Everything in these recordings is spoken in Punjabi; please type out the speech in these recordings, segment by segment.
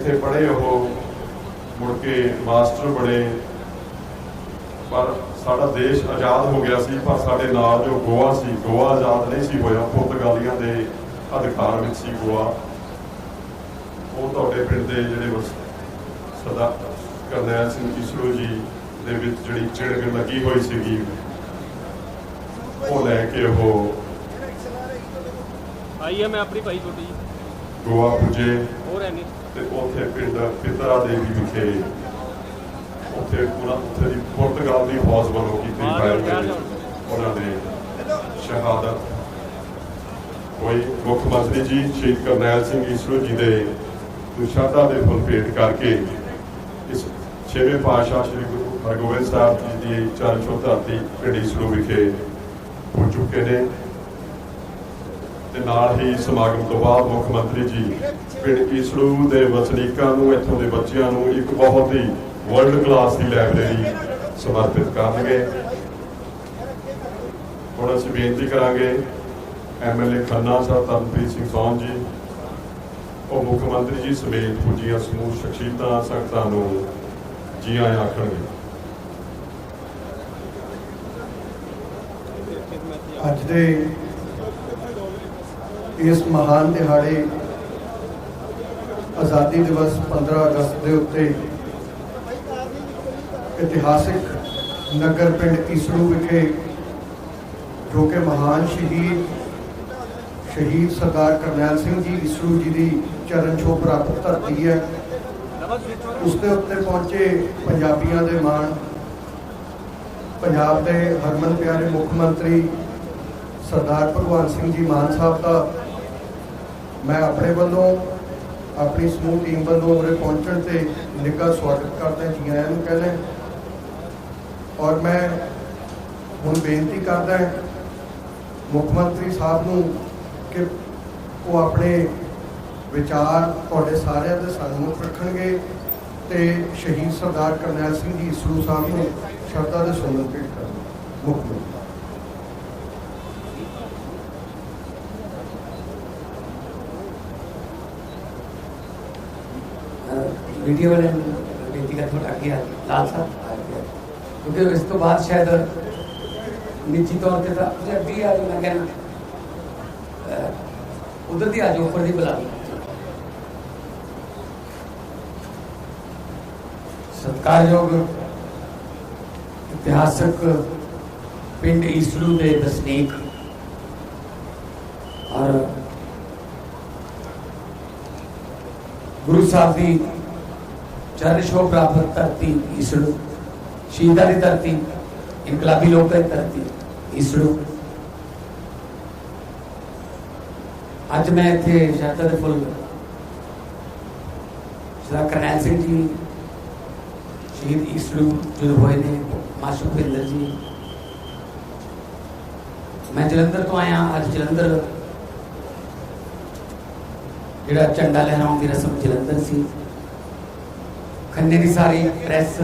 ਇੱਥੇ ਪੜ੍ਹੇ ਉਹ ਮੁੜ ਕੇ ਮਾਸਟਰ ਬਣੇ। ਪਰ ਸਾਡਾ ਦੇਸ਼ ਆਜ਼ਾਦ ਹੋ ਗਿਆ ਸੀ ਪਰ ਸਾਡੇ ਨਾਲ ਜੋ ਗੋਆ ਸੀ ਗੋਆ ਆਜ਼ਾਦ ਨਹੀਂ ਸੀ ਹੋਇਆ ਪੁਰਤਗਾਲੀਆਂ ਦੇ ਅਧਿਕਾਰ ਵਿੱਚ ਸੀ ਗੋਆ। ਉਹ ਤੁਹਾਡੇ ਪਿੰਡ ਦੇ ਜਿਹੜੇ ਸਦਾ ਕਰਨੈਲ ਸਿੰਘ ਕਿਸ਼ੋਰ ਜੀ ਦੇ ਵਿੱਚ ਜਿਹੜੀ ਚਿੜਗ ਲੱਗੀ ਹੋਈ ਸੀਗੀ ਉਹ ਲੈ ਕੇ ਉਹ ਆਈ ਹੈ ਮੈਂ ਆਪਣੀ ਭਾਈ ਛੋਟੀ ਜੀ ਗੋਆ ਪੁੱਜੇ। ਤੇ ਉੱਥੇ ਪਿੰਡ ਪਿਤਰਾ ਦੇਵੀ ਵਿਖੇ ਉੱਥੇ ਪੂਰਾ ਉੱਥੇ ਦੀ ਪੁਰਤਗਾਲ ਦੀ ਫੌਜ ਵੱਲੋਂ ਕੀਤੀ ਬਾਹਰ ਫਾਇਰ ਜਾ? ਦੇ ਜਾ। ਉਹਨਾਂ ਦੇ ਸ਼ਹਾਦਤ। ਹੋਈ ਮੁੱਖ ਮੰਤਰੀ ਜੀ ਸ਼ਹੀਦ ਕਰਨੈਲ ਸਿੰਘ ਈਸਰੋ ਜੀ ਦੇ ਸ਼ਰਧਾ ਦੇ ਫੁੱਲ ਭੇਟ ਕਰਕੇ ਇਸ ਛੇਵੇਂ ਪਾਤਸ਼ਾਹ ਸ੍ਰੀ ਗੁਰੂ ਹਰਗੋਬਿੰਦ ਸਾਹਿਬ ਜੀ ਦੀ ਚਰਨ ਛੋਹ ਧਰਤੀ ਪਿੰਡ ਈਸਰੋ ਵਿਖੇ ਹੋ ਚੁੱਕੇ ਨੇ। ਤੇ ਨਾਲ ਹੀ ਸਮਾਗਮ ਤੋਂ ਬਾਅਦ ਮੁੱਖ ਮੰਤਰੀ ਜੀ ਪਿੰਡ ਈਸੜੂ ਦੇ ਵਸਨੀਕਾਂ ਨੂੰ, ਇੱਥੋਂ ਦੇ ਬੱਚਿਆਂ ਨੂੰ ਇੱਕ ਬਹੁਤ ਹੀ ਵਰਲਡ ਕਲਾਸ ਦੀ ਲਾਇਬ੍ਰੇਰੀ ਸਮਰਪਿਤ ਕਰਨਗੇ। ਹੁਣ ਅਸੀਂ ਬੇਨਤੀ ਕਰਾਂਗੇ ਐਮਐਲਏ ਖੰਨਾ ਸਾਹਿਬ ਤਰਨਪ੍ਰੀਤ ਸਿੰਘ ਸੌਨ ਜੀ, ਉਹ ਮੁੱਖ ਮੰਤਰੀ ਜੀ ਸਮੇਤ ਪੁੱਜੀਆਂ ਸਮੂਹ ਸ਼ਖਸੀਅਤਾਂ, ਸੰਗਤਾਂ ਨੂੰ ਜੀ ਆਇਆਂ ਆਖਣਗੇ। ਅੱਜ ਦੇ ਇਸ ਮਹਾਨ ਦਿਹਾੜੇ ਆਜ਼ਾਦੀ ਦਿਵਸ 15 ਅਗਸਤ ਦੇ ਉੱਤੇ ਇਤਿਹਾਸਿਕ ਨਗਰ ਪਿੰਡ ਈਸੜੂ ਵਿਖੇ ਜੋ ਕਿ ਮਹਾਨ ਸ਼ਹੀਦ ਸ਼ਹੀਦ ਸਰਦਾਰ ਕਰਨੈਲ ਸਿੰਘ ਜੀ ਈਸੜੂ ਜੀ ਦੀ ਚਰਨ ਛੋਹ ਪ੍ਰਾਪਤ ਧਰਤੀ ਹੈ। ਉਸ ਦੇ ਉੱਤੇ ਪਹੁੰਚੇ ਪੰਜਾਬੀਆਂ ਦੇ ਮਾਣ, ਪੰਜਾਬ ਦੇ ਹਰਮਨ ਪਿਆਰੇ ਮੁੱਖ ਮੰਤਰੀ ਸਰਦਾਰ ਭਗਵੰਤ ਸਿੰਘ ਜੀ ਮਾਨ ਸਾਹਿਬ ਦਾ ਮੈਂ ਆਪਣੇ ਵੱਲੋਂ, ਆਪਣੀ ਸਮੂਹ ਟੀਮ ਵੱਲੋਂ ਉਰੇ ਪਹੁੰਚਣ ਤੇ ਨਿੱਘਾ ਸਵਾਗਤ ਕਰਦਾ ਜੀ ਆਇਆਂ ਨੂੰ ਕਹਿੰਦਾ ਔਰ ਮੈਂ ਹੁਣ ਬੇਨਤੀ ਕਰਦਾ ਮੁੱਖ ਮੰਤਰੀ ਸਾਹਿਬ ਨੂੰ ਕਿ ਉਹ ਆਪਣੇ ਵਿਚਾਰ ਤੁਹਾਡੇ ਸਾਰਿਆਂ ਦੇ ਸਾਹਮਣੇ ਰੱਖਣਗੇ ਤੇ ਸ਼ਹੀਦ ਸਰਦਾਰ ਕਰਨੈਲ ਸਿੰਘ ਜੀ ਈਸਰੂ ਸਾਹਿਬ ਨੂੰ ਸ਼ਰਧਾ ਦੇ ਸੁਮਨ ਭੇਟ ਕਰਨਗੇ। ਮੁੱਖ ਮੰਤਰੀ। ਵੀਡੀਓ ਵਾਲੇ ਨੂੰ ਬੇਨਤੀ ਕਰ ਥੋੜਾ ਅੱਗੇ ਆ ਲਾਲ ਸਾਹਿਬ ਕਿਉਂਕਿ ਇਸ ਤੋਂ ਬਾਅਦ ਸ਼ਾਇਦ ਨਿੱਜੀ ਤੌਰ ਤੇ ਤਾਂ ਤੁਸੀਂ ਅੱਗੇ ਆ ਜਾਓ ਮੈਂ ਕਹਿੰਦਾ ਉਧਰ ਦੀ ਆ ਜਾਓ ਉੱਪਰ ਦੀ ਬੁਲਾ ਲਓ ਸਤਿਕਾਰਯੋਗ ਇਤਿਹਾਸਕ ਪਿੰਡ ਈਸੜੂ ਦੇ ਵਸਨੀਕ ਔਰ ਗੁਰੂ ਸਾਹਿਬ ਦੀ ਚਰਨ ਛੋਹ ਪ੍ਰਾਪਤ ਧਰਤੀ ਈਸੜੂ ਸ਼ਹੀਦਾਂ ਦੀ ਧਰਤੀ ਇਨਕਲਾਬੀ ਲੋਕਾਂ ਦੀ ਧਰਤੀ ਈਸੜੂ ਅੱਜ ਮੈਂ ਇੱਥੇ ਸ਼ਾਤਾ ਦੇ ਫੁੱਲ ਸਰਦਾਰ ਕਰਨੈਲ ਸਿੰਘ ਜੀ ਸ਼ਹੀਦ ਈਸੜੂ ਜਦੋਂ ਹੋਏ ਨੇ ਮਾਸਟਰ ਭਿੰਦਰ ਜੀ ਮੈਂ ਜਲੰਧਰ ਤੋਂ ਆਇਆ ਅੱਜ ਜਲੰਧਰ ਜਿਹੜਾ ਝੰਡਾ ਲਹਿਰਾਉਣ ਦੀ ਰਸਮ ਜਲੰਧਰ ਸੀ ਖੰਨੇ ਦੀ ਸਾਰੀ ਪ੍ਰੈਸ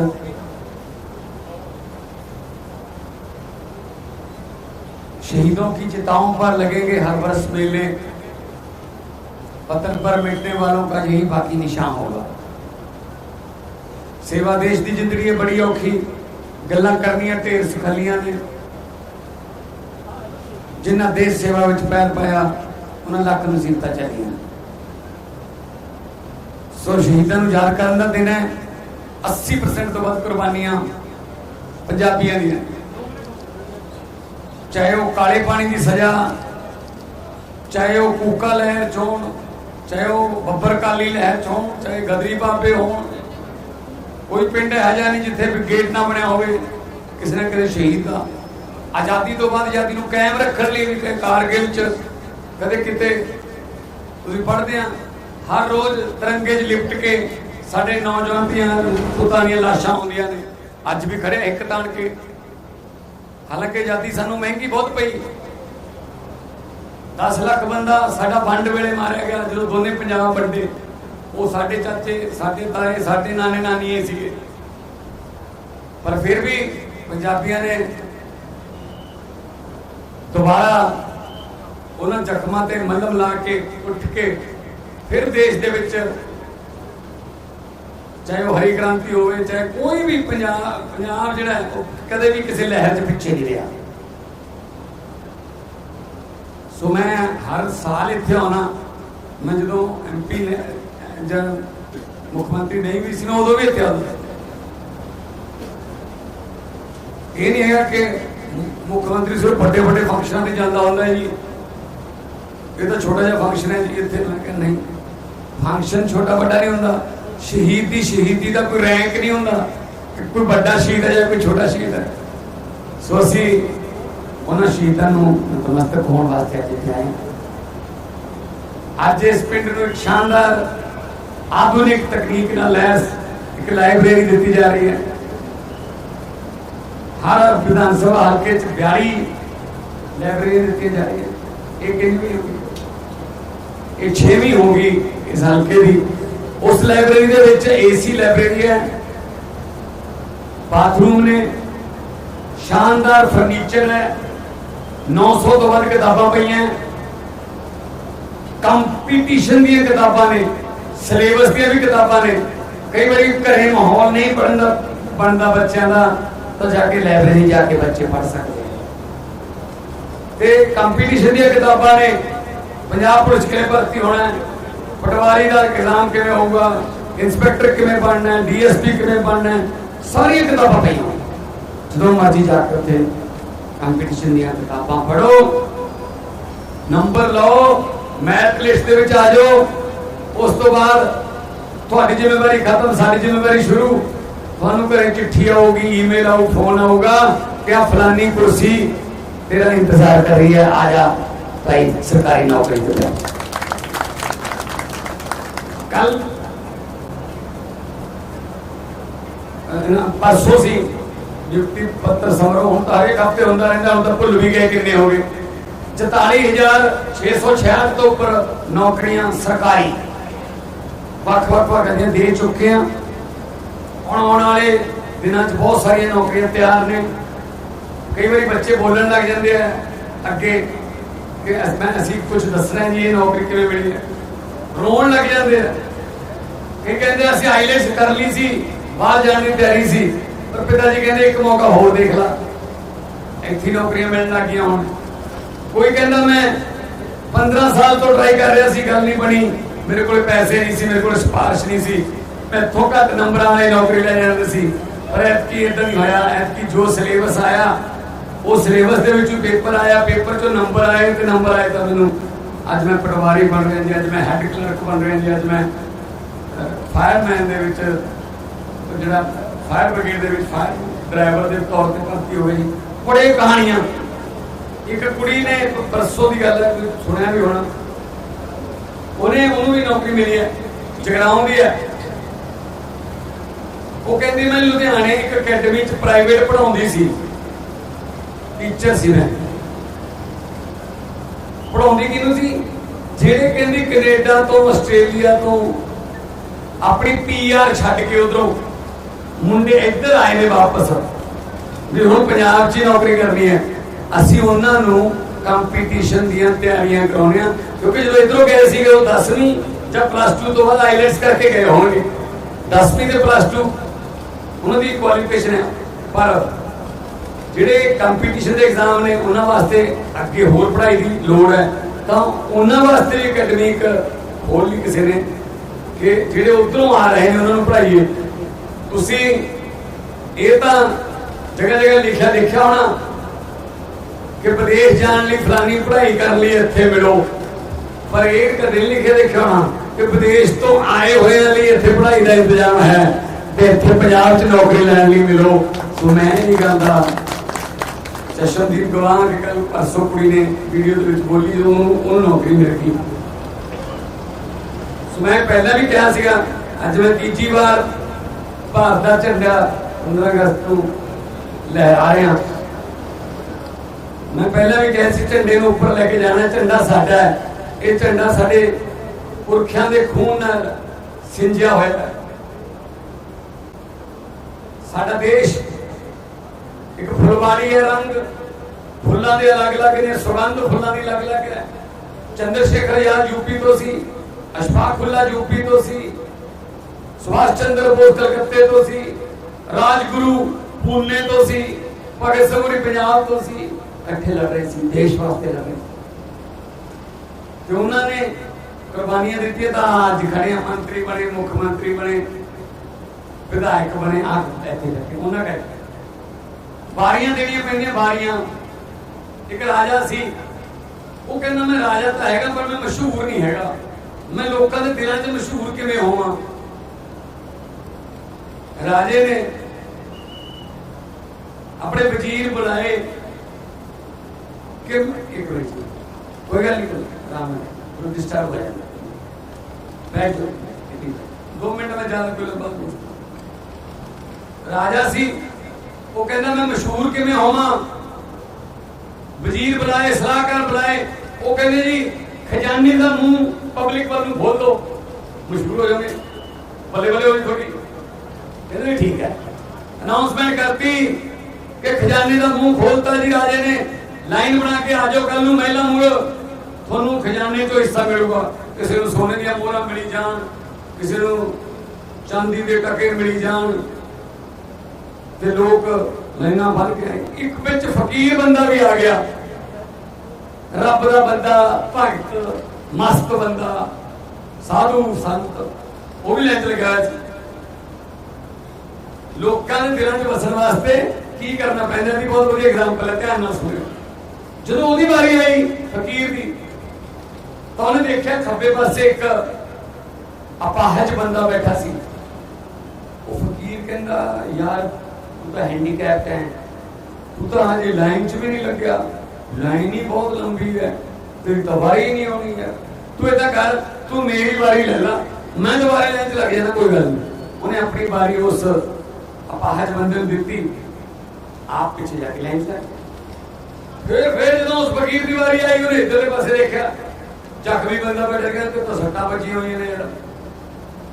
शहीदों की चिताओं पर लगेंगे हर वर्ष मेले वतन पर मिटने वालों का यही बाकी निशान होगा ਸੇਵਾ ਦੇਸ਼ ਦੀ ਜ਼ਿੰਦਗੀ ਹੈ ਬੜੀ ਔਖੀ ਗੱਲਾਂ ਕਰਨੀਆਂ ਢੇਰ ਸਿਖਾਲੀਆਂ ਨੇ ਜਿਨ੍ਹਾਂ ਦੇਸ਼ ਸੇਵਾ ਵਿੱਚ ਪੈਰ ਪਾਇਆ ਉਹਨਾਂ ਲੱਖ ਮੁਸੀਬਤਾਂ ਚਾਹੀਆਂ ਸੋ ਸ਼ਹੀਦਾਂ ਨੂੰ ਯਾਦ ਕਰਨ ਦਾ ਦਿਨ ਹੈ। 80% ਤੋਂ ਵੱਧ ਕੁਰਬਾਨੀਆਂ ਪੰਜਾਬੀਆਂ ਦੀਆਂ। ਚਾਹੇ ਉਹ ਕਾਲੇ ਪਾਣੀ ਦੀ ਸਜ਼ਾ, ਚਾਹੇ ਉਹ ਕੂਕਾ ਲਹਿਰ ਚੋਣ ਚਾਹੇ ਉਹ ਬੱਬਰ ਕਾਲੀ ਲਹਿਰ ਚੋਣ ਚਾਹੇ ਗਦਰੀ ਬਾਬੇ ਹੋਣ, ਕੋਈ ਪਿੰਡ ਹੈ ਜਾਂ ਨਹੀਂ ਜਿੱਥੇ ਵੀ ਗੇਟ ਨਾ ਬਣਿਆ ਹੋਵੇ, ਕਿਸੇ ਨਾ ਕਿਸੇ ਸ਼ਹੀਦ ਦਾ। ਆਜ਼ਾਦੀ ਤੋਂ ਬਾਅਦ ਆਜ਼ਾਦੀ ਨੂੰ ਕਾਇਮ ਰੱਖਣ ਲਈ ਵੀ ਕਾਰਗਿਲ ਚ ਕਦੇ ਕਿਤੇ ਤੁਸੀਂ ਪੜ੍ਹਦੇ ਆ। ਹਰ ਰੋਜ਼ ਤਿਰੰਗੇ 'ਚ ਲਿਪਟ ਕੇ ਸਾਡੇ ਨੌਜਵਾਨ ਦੀਆਂ ਪੁੱਤਾਂ ਦੀਆਂ ਲਾਸ਼ਾਂ ਆਉਂਦੀਆਂ ਨੇ। ਅੱਜ ਵੀ ਖੜੇ ਇੱਕ ਤਾਣ ਕੇ। ਹਾਲਾਂਕਿ ਆਜ਼ਾਦੀ ਸਾਨੂੰ ਮਹਿੰਗੀ ਬਹੁਤ ਪਈ। 10 ਲੱਖ ਬੰਦਾ ਸਾਡਾ ਫੰਡ ਵੇਲੇ ਮਾਰਿਆ ਗਿਆ, ਜਦੋਂ ਦੋਨੇ ਪੰਜਾਬ ਵੱਡੇ। ਉਹ ਸਾਡੇ ਚਾਚੇ, ਸਾਡੇ ਤਾਏ, ਸਾਡੇ ਨਾਨੇ, ਨਾਨੀਏ ਸੀਗੇ। ਪਰ ਫਿਰ ਵੀ ਪੰਜਾਬੀਆਂ ਨੇ ਦੁਬਾਰਾ ਉਹਨਾਂ ਜ਼ਖਮਾਂ ਤੇ ਮਲਮ ਲਾ ਕੇ, ਉੱਠ ਕੇ ਫਿਰ ਦੇਸ਼ ਦੇ ਵਿੱਚ ਚਾਹੇ ਉਹ ਹਰੀ ਕ੍ਰਾਂਤੀ ਹੋਵੇ, ਚਾਹੇ ਕੋਈ ਵੀ ਪੰਜਾਬ ਪੰਜਾਬ ਜਿਹੜਾ ਉਹ ਕਦੇ ਵੀ ਕਿਸੇ ਲਹਿਰ 'ਚ ਪਿੱਛੇ ਨਹੀਂ ਰਿਹਾ। ਸੋ ਮੈਂ ਹਰ ਸਾਲ ਇੱਥੇ ਆਉਣਾ। ਮੈਂ ਜਦੋਂ ਐਮਪੀ ਨੇ ਜਦ ਮੁੱਖ ਮੰਤਰੀ ਨਹੀਂ ਵੀ ਸੀ ਨਾ ਉਦੋਂ ਵੀ ਇੱਥੇ ਆਉਂਦਾ। ਇਹ ਨਹੀਂ ਹੈਗਾ ਕਿ ਮੁੱਖ ਮੰਤਰੀ ਸਿਰਫ ਵੱਡੇ ਵੱਡੇ ਫੰਕਸ਼ਨਾਂ ਤੇ ਜਾਂਦਾ ਹੁੰਦਾ ਜੀ। ਇਹ ਤਾਂ ਛੋਟਾ ਜਿਹਾ ਫੰਕਸ਼ਨ ਹੈ ਜੀ, ਇੱਥੇ ਮੈਂ ਕਿਹਾ ਨਹੀਂ। ਫੰਕਸ਼ਨ ਛੋਟਾ ਵੱਡਾ ਨਹੀਂ ਹੁੰਦਾ। ਸ਼ਹੀਦ ਦੀ ਸ਼ਹੀਦੀ ਦਾ ਕੋਈ ਰੈਂਕ ਨਹੀਂ ਹੁੰਦਾ। ਕੋਈ ਵੱਡਾ ਸ਼ਹੀਦ ਹੈ ਜਾਂ ਕੋਈ ਛੋਟਾ ਸ਼ਹੀਦ ਹੈ। ਸੋ ਅਸੀਂ ਉਹਨਾਂ ਸ਼ਹੀਦਾਂ ਨੂੰ ਨਤਮਸਤਕ ਹੋਣ ਵਾਸਤੇ ਅੱਜ ਇੱਥੇ ਆਏ ਅੱਜ ਇਸ ਪਿੰਡ ਨੂੰ ਇੱਕ ਸ਼ਾਨਦਾਰ ਆਧੁਨਿਕ ਤਕਨੀਕ ਨਾਲ ਲੈਸ ਇੱਕ ਲਾਇਬ੍ਰੇਰੀ ਦਿੱਤੀ ਜਾ ਰਹੀ ਹੈ। ਹਰ ਵਿਧਾਨ ਸਭਾ ਹਲਕੇ ਚ 42 ਲਾਇਬ੍ਰੇਰੀ ਦਿੱਤੀ ਜਾ ਰਹੀ ਹੈ ਇਹ ਕਿੰਨੀ ਵੀ ਇਹ 6ਵੀਂ ਗਈ ਇਸ ਹਲਕੇ ਦੀ। ਉਸ ਲਾਇਬ੍ਰੇਰੀ ਦੇ ਵਿੱਚ ਏਸੀ ਲਾਇਬ੍ਰੇਰੀ ਹੈ। ਬਾਥਰੂਮ ਨੇ ਸ਼ਾਨਦਾਰ ਫਰਨੀਚਰ ਹੈ। 900 ਤੋਂ ਵੱਧ ਕਿਤਾਬਾਂ ਪਈਆਂ। ਕੰਪੀਟੀਸ਼ਨ ਦੀਆਂ ਕਿਤਾਬਾਂ ਨੇ ਸਿਲੇਬਸ ਦੀਆਂ ਵੀ ਕਿਤਾਬਾਂ ਨੇ। ਕਈ ਵਾਰੀ ਘਰੇ ਮਾਹੌਲ ਨਹੀਂ ਪੜਨ ਦਾ ਬਣਦਾ ਬੱਚਿਆਂ ਦਾ, ਤਾਂ ਜਾ ਕੇ ਲਾਇਬ੍ਰੇਰੀ ਜਾ ਕੇ ਬੱਚੇ ਪੜ ਸਕਦੇ ਤੇ ਕੰਪੀਟੀਸ਼ਨ ਦੀਆਂ ਕਿਤਾਬਾਂ ਨੇ ਪੰਜਾਬ ਪੁਲਿਸ ਕਿਵੇਂ ਭਰਤੀ ਹੋਣਾ ਪਟਵਾਰੀ ਦਾ ਐਗਜ਼ਾਮ ਕਿਵੇਂ ਹੋਊਗਾ? ਇੰਸਪੈਕਟਰ ਕਿਵੇਂ ਬਣਨਾ ਹੈ? ਡੀਐਸਪੀ ਕਿਵੇਂ ਬਣਨਾ ਹੈ? ਸਾਰੀਆਂ ਕਿਤਾਬਾਂ ਪਈਆਂ ਜਦੋਂ ਮਰਜ਼ੀ ਜਾ ਕੇ ਉੱਥੇ ਕੰਪੀਟੀਸ਼ਨ ਦੀਆਂ ਕਿਤਾਬਾਂ ਪੜੋ ਨੰਬਰ ਲਓ ਮੈਥ ਲਿਸਟ ਦੇ ਵਿੱਚ ਆ ਜਾਓ। ਉਸ ਤੋਂ ਬਾਅਦ ਤੁਹਾਡੀ ਜ਼ਿੰਮੇਵਾਰੀ ਖਤਮ, ਸਾਡੀ ਜ਼ਿੰਮੇਵਾਰੀ ਸ਼ੁਰੂ। ਤੁਹਾਨੂੰ ਘਰੇ ਚਿੱਠੀ ਆਊਗੀ ਈਮੇਲ ਆਊ ਫੋਨ ਆਊਗਾ ਕਿ ਆ ਫਲਾਨੀ ਕੁਰਸੀ ਤੇਰਾ ਇੰਤਜ਼ਾਰ ਕਰ ਰਹੀ ਹੈ, ਆ ਜਾ। ਭਾਈ ਸਰਕਾਰੀ ਨੌਕਰੀ ਤੇ ਜਾ ਪਰਸੋਂ ਸੀ ਨਿਯੁਕਤੀ ਪੱਤਰ ਸਮਾਰੋਹ ਹੁਣ ਹਰੇਕ ਹਫ਼ਤੇ ਹੁੰਦਾ ਰਹਿੰਦਾ, ਹੁਣ ਭੁੱਲ ਵੀ ਗਏ ਕਿੰਨੇ ਹੋ ਗਏ। 44666 ਤੋਂ ਉੱਪਰ ਨੌਕਰੀਆਂ ਸਰਕਾਰੀ। ਵੱਖ ਵੱਖ ਵਗਦੀਆਂ ਦੇ ਚੁੱਕੇ ਆ ਹੁਣ ਆਉਣ ਵਾਲੇ ਦਿਨਾਂ 'ਚ ਬਹੁਤ ਸਾਰੀਆਂ ਨੌਕਰੀਆਂ ਤਿਆਰ ਨੇ। ਕਈ ਵਾਰੀ ਬੱਚੇ ਬੋਲਣ ਲੱਗ ਜਾਂਦੇ ਆ, ਅੱਗੇ ਕਿ ਮੈਂ ਅਸੀਂ ਕੁਝ ਦੱਸਣਾ ਹੈ ਇਹ ਨੌਕਰੀ ਕਿਵੇਂ ਮਿਲੀ ਹੈ? ਰੋਣ ਲੱਗ ਜਾਂਦੇ ਆ। ਇਹ ਕਹਿੰਦੇ ਅਸੀਂ ਆਈਲੈਟਸ ਕਰ ਲਈ ਸੀ, ਬਾਹਰ ਜਾਣ ਦੀ ਤਿਆਰੀ ਸੀ, ਪਰ ਪਿਤਾ ਜੀ ਕਹਿੰਦੇ, ਇੱਕ ਮੌਕਾ ਹੋਰ ਦੇਖ ਲਾ। ਇੱਥੇ ਨੌਕਰੀਆਂ ਮਿਲਣ ਲੱਗੀਆਂ ਹੁਣ। ਕੋਈ ਕਹਿੰਦਾ, ਮੈਂ 15 ਸਾਲ ਤੋਂ ਟਰਾਈ ਕਰ ਰਿਹਾ ਸੀ, ਗੱਲ ਨਹੀਂ ਬਣੀ। ਮੇਰੇ ਕੋਲ ਪੈਸੇ ਨਹੀਂ ਸੀ, ਮੇਰੇ ਕੋਲ ਸਿਫਾਰਿਸ਼ ਨਹੀਂ ਸੀ। ਮੈਂ ਥੋਕਾ ਨੰਬਰਾਂ ਵਾਲੀ ਨੌਕਰੀ ਲੈ ਜਾਂਦਾ ਸੀ। ਪਰ ਐਤਕੀ ਇਦਾਂ ਨਹੀਂ ਹੋਇਆ, ਐਤਕੀ ਜੋ ਸਿਲੇਬਸ ਆਇਆ ਉਹ ਸਿਲੇਬਸ ਦੇ ਵਿੱਚੋਂ ਪੇਪਰ ਆਇਆ ਪੇਪਰ ਚੋਂ ਨੰਬਰ ਆਏ ਤੇ ਨੰਬਰ ਆਏ ਤਾਂ ਮੈਨੂੰ ਅੱਜ ਮੈਂ ਪਟਵਾਰੀ ਬਣ ਰਿਹਾ ਜੀ, ਅੱਜ ਮੈਂ ਹੈੱਡ ਕਲਰਕ ਬਣ ਰਿਹਾ ਜੀ, ਅੱਜ ਮੈਂ ਫਾਇਰਮੈਨ ਦੇ ਵਿੱਚ, ਜਿਹੜਾ ਫਾਇਰ ਬ੍ਰਿਗੇਡ ਦੇ ਵਿੱਚ ਫਾਇਰ ਡਰਾਈਵਰ ਦੇ ਤੌਰ ਤੇ ਭਰਤੀ ਹੋਈ ਬੜੇ ਕਹਾਣੀਆਂ। ਇੱਕ ਕੁੜੀ ਨੇ ਪਰਸੋਂ ਦੀ ਗੱਲ ਹੈ ਸੁਣਿਆ ਵੀ ਹੋਣਾ। ਉਹਨੇ ਉਹਨੂੰ ਵੀ ਨੌਕਰੀ ਮਿਲੀ ਹੈ, ਜਗਰਾਉਂ ਦੀ ਹੈ। ਉਹ ਕਹਿੰਦੀ ਮੈਂ ਲੁਧਿਆਣੇ ਇੱਕ ਅਕੈਡਮੀ ਚ ਪ੍ਰਾਈਵੇਟ ਪੜਾਉਂਦੀ ਸੀ। ਟੀਚਰ ਸੀ ਮੈਂ ਪੜਾਉਂਦੀ ਕਿਹਨੂੰ ਸੀ? ਜਿਹੜੇ ਕਹਿੰਦੀ ਕੈਨੇਡਾ ਤੋਂ, ਆਸਟ੍ਰੇਲੀਆ ਤੋਂ ਆਪਣੀ ਪੀਆਰ ਛੱਡ ਕੇ ਉਧਰੋਂ ਮੁੰਡੇ ਇੱਧਰ ਆਏ ਨੇ ਵਾਪਸ। ਵੀ ਹੁਣ ਪੰਜਾਬ 'ਚ ਨੌਕਰੀ ਕਰਨੀ ਹੈ। ਅਸੀਂ ਉਹਨਾਂ ਨੂੰ ਕੰਪੀਟੀਸ਼ਨ ਦੀਆਂ ਤਿਆਰੀਆਂ ਕਰਾਉਣੀਆਂ ਕਿਉਂਕਿ ਜਦੋਂ ਇਧਰੋਂ ਗਏ ਸੀਗੇ, ਉਹ 10ਵੀਂ ਜਾਂ ਪਲੱਸ 2 ਤੋਂ ਬਾਅਦ ਆਈਲੈਟਸ ਕਰਕੇ ਗਏ ਹੋਣਗੇ। 10ਵੀਂ ਤੇ ਪਲੱਸ 2 ਉਹਨਾਂ ਦੀ ਕੁਆਲੀਫਿਕੇਸ਼ਨ ਹੈ। ਪਰ ਜਿਹੜੇ ਕੰਪੀਟੀਸ਼ਨ ਦੇ ਐਗਜ਼ਾਮ ਨੇ, ਉਹਨਾਂ ਵਾਸਤੇ ਅੱਗੇ ਹੋਰ ਪੜ੍ਹਾਈ ਦੀ ਲੋੜ ਹੈ। ਤਾਂ ਉਹਨਾਂ ਵਾਸਤੇ ਵੀ ਅਕੈਡਮਿਕ ਹੋਰ ਵੀ ਕਿਸੇ ਨੇ ਕਿ ਜਿਹੜੇ ਉਧਰੋਂ ਆ ਰਹੇ ਨੇ, ਉਹਨਾਂ ਨੂੰ ਪੜ੍ਹਾਈਏ। ਤੁਸੀਂ ਇਹ ਤਾਂ ਜਗ੍ਹਾ ਜਗ੍ਹਾ ਲਿਖਿਆ ਦੇਖਿਆ ਹੋਣਾ ਕਿ ਵਿਦੇਸ਼ ਜਾਣ ਲਈ ਫਲਾਨੀ ਪੜ੍ਹਾਈ ਕਰਨ ਲਈ ਇੱਥੇ ਮਿਲੋ। ਪਰ ਇਹ ਕਦੇ ਲਿਖਿਆ ਦੇਖਿਆ ਹੋਣਾ ਕਿ ਵਿਦੇਸ਼ ਤੋਂ ਆਏ ਹੋਇਆਂ ਲਈ ਇੱਥੇ ਪੜ੍ਹਾਈ ਦਾ ਇੰਤਜ਼ਾਮ ਹੈ ਤੇ ਇੱਥੇ ਪੰਜਾਬ 'ਚ ਨੌਕਰੀ ਲੈਣ ਲਈ ਮਿਲੋ। ਸੋ ਮੈਂ ਇਹ ਗੱਲ ਦਾ ਚਸ਼ਮਦੀਪ ਗਵਾਹ ਕਿ ਕੱਲ ਪਰਸੋਂ ਕੁੜੀ ਨੇ ਵੀਡੀਓ ਦੇ ਵਿੱਚ ਬੋਲੀ, ਜਦੋਂ ਉਹਨੂੰ ਉਹਨੂੰ ਨੌਕਰੀ ਮਿਲ ਗਈ। ਸੋ ਮੈਂ ਪਹਿਲਾਂ ਵੀ ਕਿਹਾ ਸੀਗਾ, ਅੱਜ ਮੈਂ ਤੀਜੀ ਵਾਰ ਭਾਰਤ ਦਾ ਝੰਡਾ 15 ਅਗਸਤ ਨੂੰ ਲਹਿਰਾ ਰਿਹਾ। ਮੈਂ ਪਹਿਲਾਂ ਵੀ ਕਿਹਾ ਸੀ, ਝੰਡੇ ਨੂੰ ਉੱਪਰ ਲੈ ਕੇ ਜਾਣਾ, ਝੰਡਾ ਸਾਡਾ ਹੈ। ਇਹ ਝੰਡਾ ਸਾਡੇ ਪੁਰਖਿਆਂ ਦੇ ਖੂਨ ਨਾਲ ਸਿੰਜਿਆ ਹੋਇਆ ਹੈ। ਸਾਡਾ ਦੇਸ਼ ਇੱਕ ਫੁਲਵਾਰੀ ਹੈ ਰੰਗ ਫੁੱਲਾਂ ਦੇ ਅਲੱਗ-ਅਲੱਗ ਨੇ, ਸੁਗੰਧ ਫੁੱਲਾਂ ਦੀ ਅਲੱਗ-ਅਲੱਗ ਹੈ। ਚੰਦਰ ਸ਼ੇਖਰ ਆਜ਼ਾਦ ਯੂਪੀ ਤੋਂ ਸੀ, ਅਸ਼ਫਾਕ ਯੂਪੀ ਤੋਂ ਸੀ, ਸੁਭਾਸ਼ ਚੰਦਰ ਬੋਸ ਕਲਕੱਤੇ ਤੋਂ ਸੀ, ਰਾਜਗੁਰੂ ਪੂਨੇ ਤੋਂ ਸੀ, ਭਗਤ ਸਿੰਘ ਹੋਰੀ ਪੰਜਾਬ ਤੋਂ ਸੀ, ਇਕੱਠੇ ਲੜ ਰਹੇ ਸੀ, ਦੇਸ਼ ਵਾਸਤੇ ਲੜ ਰਹੇ ਸੀ। ਤੇ ਉਹਨਾਂ ਨੇ ਕੁਰਬਾਨੀਆਂ ਦਿੱਤੀਆਂ ਤਾਂ ਅੱਜ ਖੜੇ ਮੰਤਰੀ ਬਣੇ, ਮੁੱਖ ਮੰਤਰੀ ਬਣੇ, ਵਿਧਾਇਕ ਬਣੇ ਆ ਇੱਥੇ ਲੱਗੇ ਉਹਨਾਂ ਕਰਕੇ ਵਾਰੀਆਂ ਦੇਣੀਆਂ ਪੈਂਦੀਆਂ, ਵਾਰੀਆਂ। ਇੱਕ ਰਾਜਾ ਸੀ, ਉਹ ਕਹਿੰਦਾ, ਮੈਂ ਰਾਜਾ ਤਾਂ ਹੈਗਾ, ਪਰ ਮੈਂ ਮਸ਼ਹੂਰ ਨਹੀਂ ਹੈਗਾ। ਮੈਂ ਲੋਕਾਂ ਦੇ ਦਿਲਾਂ 'ਚ ਮਸ਼ਹੂਰ ਕਿਵੇਂ ਹੋਵਾਂ? ਰਾਜੇ ਨੇ ਆਪਣੇ ਵਜ਼ੀਰ ਬੁਲਾਏ ਕਿ ਇੱਕ ਮਿੰਟ, ਕੋਈ ਗੱਲ ਨਹੀਂ, ਰਾਮ ਨੂੰ ਡਿਸਟਰਬ ਹੋ ਬੈਠ ਦੋ ਮਿੰਟ ਮੈਂ ਜ਼ਿਆਦਾ ਕੋਈ ਲੰਬਾ ਰਾਜਾ ਸੀ ਉਹ ਕਹਿੰਦਾ, ਮੈਂ ਮਸ਼ਹੂਰ ਕਿਵੇਂ ਹੋਵਾਂ? ਵਜ਼ੀਰ ਬੁਲਾਏ, ਸਲਾਹਕਾਰ ਬੁਲਾਏ। ਉਹ ਕਹਿੰਦੇ, ਜੀ, ਖਜ਼ਾਨੇ ਦਾ ਮੂੰਹ ਪਬਲਿਕ ਵੱਲ ਨੂੰ ਖੋਲ ਦੋ ਮਸ਼ਹੂਰ ਹੋ ਜਾਓਗੇ। ਬੱਲੇ ਬੱਲੇ ਹੋਈ ਥੋੜੀ ਕਹਿੰਦੇ ਠੀਕ ਹੈ। ਅਨਾਉਂਸਮੈਂਟ ਕਰਤੀ ਕਿ ਖਜ਼ਾਨੇ ਦਾ ਮੂੰਹ ਖੋਲਤਾ ਜੀ ਰਾਜੇ ਨੇ। ਲਾਈਨ ਬਣਾ ਕੇ ਆ ਜਾਓ ਕੱਲ ਨੂੰ, ਮਹਿਲਾ ਮੁੜ। ਤੁਹਾਨੂੰ ਖਜ਼ਾਨੇ ਤੋਂ ਹਿੱਸਾ ਮਿਲੂਗਾ। ਕਿਸੇ ਨੂੰ ਸੋਨੇ ਦੀਆਂ ਮੋਹਰਾਂ ਮਿਲੀ ਜਾਣ, ਕਿਸੇ ਨੂੰ ਚਾਂਦੀ ਦੇ ਟਕੇ ਮਿਲੀ ਜਾਣ। ਤੇ ਲੋਕ ਲਾਈਨਾਂ ਫੜ ਗਏ। ਇੱਕ ਵਿੱਚ ਫਕੀਰ ਬੰਦਾ ਵੀ ਆ ਗਿਆ। ਰੱਬ ਦਾ ਬੰਦਾ, ਭਗਤ, ਮਸਤ ਬੰਦਾ, ਸਾਧੂ ਸੰਤ, ਉਹ ਵੀ ਲੈ ਚਲ ਗਿਆ ਲੋਕਾਂ ਦੇ ਦਿਲਾਂ 'ਚ ਵਸਣ ਵਾਸਤੇ ਕੀ ਕਰਨਾ ਪੈਂਦਾ ਦੀ ਬਹੁਤ ਵਧੀਆ ਐਗਜ਼ਾਮਪਲ ਹੈ, ਧਿਆਨ ਨਾਲ ਸੁਣਿਓ। ਜਦੋਂ ਉਹਦੀ ਵਾਰੀ ਆਈ ਫਕੀਰ ਦੀ, ਤਾਂ ਉਹਨੇ ਦੇਖਿਆ ਖੱਬੇ ਪਾਸੇ ਇੱਕ ਅਪਾਹਜ ਬੰਦਾ ਬੈਠਾ ਸੀ। ਉਹ ਫਕੀਰ ਕਹਿੰਦਾ, ਯਾਰ ਤੂੰ ਤਾਂ ਹੈਂਡੀਕੈਪਟ ਹੈ। ਤੂੰ ਤਾਂ ਹਜੇ ਲਾਈਨ 'ਚ ਵੀ ਨਹੀਂ ਲੱਗਿਆ। ਲਾਈਨ ਹੀ ਬਹੁਤ ਲੰਬੀ ਹੈ। ਤੇਰੀ ਤਾਂ ਨਹੀਂ ਆਉਣੀ ਹੈ। ਤੂੰ ਏਦਾਂ ਕਰ, ਤੂੰ ਮੇਰੀ ਵਾਰੀ ਲੈ ਲੈ। ਮੈਂ ਦੁਬਾਰਾ ਲਾਈਨ 'ਚ ਲੱਗ ਜਾਣਾ, ਕੋਈ ਗੱਲ ਨਹੀਂ। ਉਹਨੇ ਆਪਣੀ ਵਾਰੀ ਉਸ ਅਪਾਹਜ ਬੰਦੇ ਨੂੰ ਦਿੱਤੀ। ਆਪ ਪਿੱਛੇ ਜਾ ਕੇ ਲਾਈਨ 'ਚ ਲੱਗ ਫਿਰ ਫਿਰ ਜਦੋਂ ਉਸ ਫਕੀਰ ਦੀ ਵਾਰੀ ਆਈ, ਉਹਨੇ ਇੱਧਰਲੇ ਪਾਸੇ ਦੇਖਿਆ। ਜ਼ਖਮੀ ਬੰਦਾ ਬੈਠ ਗਿਆ, ਤੇ ਤਾਂ ਸੱਟਾਂ ਵੱਜੀਆਂ ਹੋਈਆਂ ਨੇ ਯਾਰ।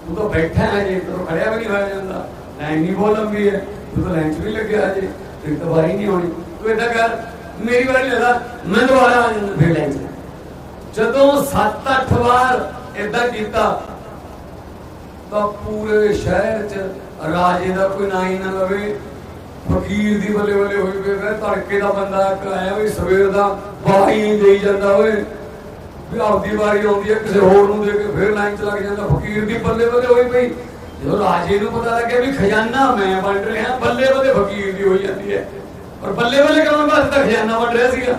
ਤੂੰ ਤਾਂ ਬੈਠਾ ਹੈ ਜੇ ਤੂੰ ਖੜਿਆ ਵੀ ਨਹੀਂ ਹੋਇਆ ਜਾਂਦਾ। ਲਾਈਨ ਨਹੀਂ ਬਹੁਤ ਲੰਬੀ ਹੈ। ਤੂੰ ਤਾਂ ਲਾਈਨ 'ਚ ਵੀ ਲੱਗਿਆ ਹਜੇ। ਤੇਰੀ ਤਾਂ ਵਾਰੀ ਨਹੀਂ ਹੋਣੀ। ਤੂੰ ਏਦਾਂ ਕਰ, ਮੇਰੀ ਵਾਰੀ ਲੈ ਮੈਂ ਦੁਬਾਰਾ ਆ ਜਾਂਦਾ ਫਿਰ ਲਾਈਨ 'ਚ। ਜਦੋਂ 7-8 ਵਾਰ ਏਦਾਂ ਕੀਤਾ, ਤਾਂ ਪੂਰੇ ਸ਼ਹਿਰ 'ਚ ਰਾਜੇ ਦਾ ਕੋਈ ਨਾਂ ਹੀ ਨਾ ਲਵੇ। ਫਕੀਰ ਦੀ ਬੱਲੇ ਬੱਲੇ ਹੋਈ ਪਈ ਹੈ। ਧੜਕੇ ਦਾ ਬੰਦਾ ਇੱਕ ਵੀ ਸਵੇਰ ਦਾ ਬਾਈ ਨਹੀਂ ਦੇਈ ਜਾਂਦਾ ਓਏ। ਵੀ ਆਪਦੀ ਵਾਰੀ ਆਉਂਦੀ ਹੈ, ਕਿਸੇ ਹੋਰ ਨੂੰ ਦੇ ਕੇ ਫਿਰ ਲਾਈਨ 'ਚ ਲੱਗ ਜਾਂਦਾ। ਫਕੀਰ ਦੀ ਬੱਲੇ ਬੱਲੇ ਹੋਈ ਪਈ। ਜਦੋਂ ਰਾਜੇ ਨੂੰ ਪਤਾ ਲੱਗਿਆ ਵੀ ਖਜ਼ਾਨਾ ਮੈਂ ਵੰਡ ਰਿਹਾ ਬੱਲੇ ਬੱਲੇ ਫਕੀਰ ਦੀ ਹੋਈ ਜਾਂਦੀ ਹੈ। ਪਰ ਬੱਲੇ ਬੱਲੇ ਕਰਨ ਵਾਸਤੇ ਤਾਂ ਖਜ਼ਾਨਾ ਵੰਡ ਰਿਹਾ ਸੀਗਾ।